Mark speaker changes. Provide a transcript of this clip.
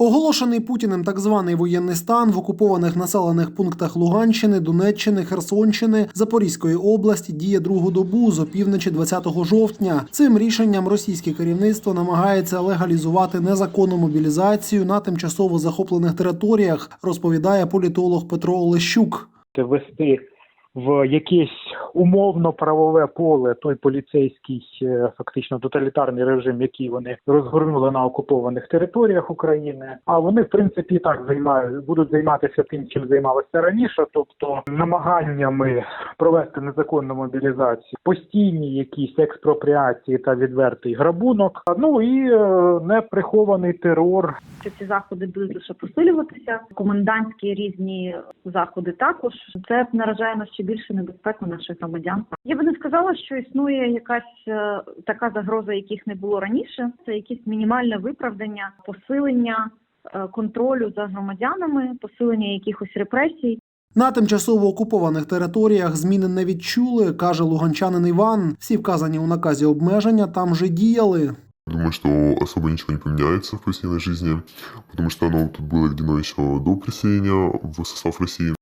Speaker 1: Оголошений Путіним так званий воєнний стан в окупованих населених пунктах Луганщини, Донеччини, Херсонщини, Запорізької області діє другу добу з опівночі 20 жовтня. Цим рішенням російське керівництво намагається легалізувати незаконну мобілізацію на тимчасово захоплених територіях, розповідає політолог Петро Олещук.
Speaker 2: ввести в якесь умовно правове поле той поліцейський е, фактично тоталітарний режим, який вони розгорнули на окупованих територіях України. А вони в принципі так займають будуть займатися тим, чим займалися раніше, тобто намаганнями провести незаконну мобілізацію, постійні якісь експропріації та відвертий грабунок. Ну і е, неприхований терор
Speaker 3: що ці заходи будуть лише посилюватися. Комендантські різні заходи також це наражає нас ще більше небезпеку наших громадян. Я би не сказала, що існує якась е, така загроза, яких не було раніше. Це якесь мінімальне виправдання, посилення е, контролю за громадянами, посилення якихось репресій.
Speaker 1: На тимчасово окупованих територіях зміни не відчули, каже луганчанин Іван. Всі вказані у наказі обмеження там вже діяли.
Speaker 4: Думаю, что особо ничего не поменяется в повседневной жизни, потому что оно тут было введено еще до присоединения в состав России.